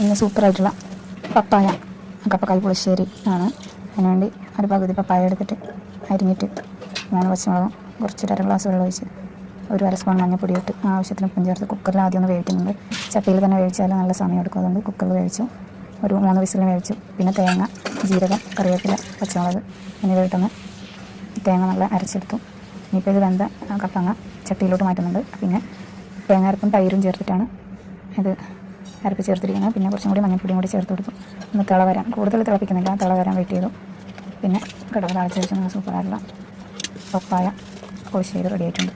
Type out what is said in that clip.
ഇന്ന് സൂപ്പറായിട്ടുള്ള പപ്പായ കപ്പക്കായ് പുളിശ്ശേരി ആണ്. അതിനുവേണ്ടി ഒരു പകുതി പപ്പായ എടുത്തിട്ട് അരിഞ്ഞിട്ട് മൂന്ന് പച്ചമുളകും കുറച്ചൊരു അര ഗ്ലാസ് വെള്ളം ഒഴിച്ച് ഒരു അര സ്പൂൺ മഞ്ഞൾപ്പൊടി ഇട്ട് ആവശ്യത്തിന് ഉപ്പും ചേർത്ത് കുക്കറിൽ ആദ്യം ഒന്ന് വേവിക്കുന്നുണ്ട്. ചട്ടിയിൽ തന്നെ വേവിച്ചാൽ നല്ല സമയം എടുക്കും. അതുകൊണ്ട് കുക്കറിൽ വേവിച്ചു. ഒരു മൂന്ന് വിസിലിന് വേവിച്ചു. പിന്നെ തേങ്ങ ജീരകം കറിവേപ്പില പച്ചമുളക് എന്നിവ ഇട്ടൊന്ന് തേങ്ങ നല്ല അരച്ചെടുത്തു. ഇനിയിപ്പോൾ ഇത് വെന്ത കപ്പങ്ങ ചട്ടിയിലോട്ട് മാറ്റുന്നുണ്ട്. പിന്നെ തേങ്ങ അരപ്പും തൈരും ചേർത്തിട്ടാണ് ഇത് അരപ്പ് ചേർത്തിരിക്കുന്നത് പിന്നെ കുറച്ചും കൂടി മഞ്ഞൾപ്പൊടിയും കൂടി ചേർത്ത് കൊടുത്തു. ഒന്ന് തിള വരാൻ കൂടുതൽ തിളപ്പിക്കുന്നില്ല. തിള വരാൻ വെയിറ്റ് ചെയ്തു. പിന്നെ കടകൾ താളിച്ച് വെച്ച് സൂപ്പറായിട്ടുള്ള പപ്പായ പുളിശ്ശേരി റെഡി ആയിട്ടുണ്ട്.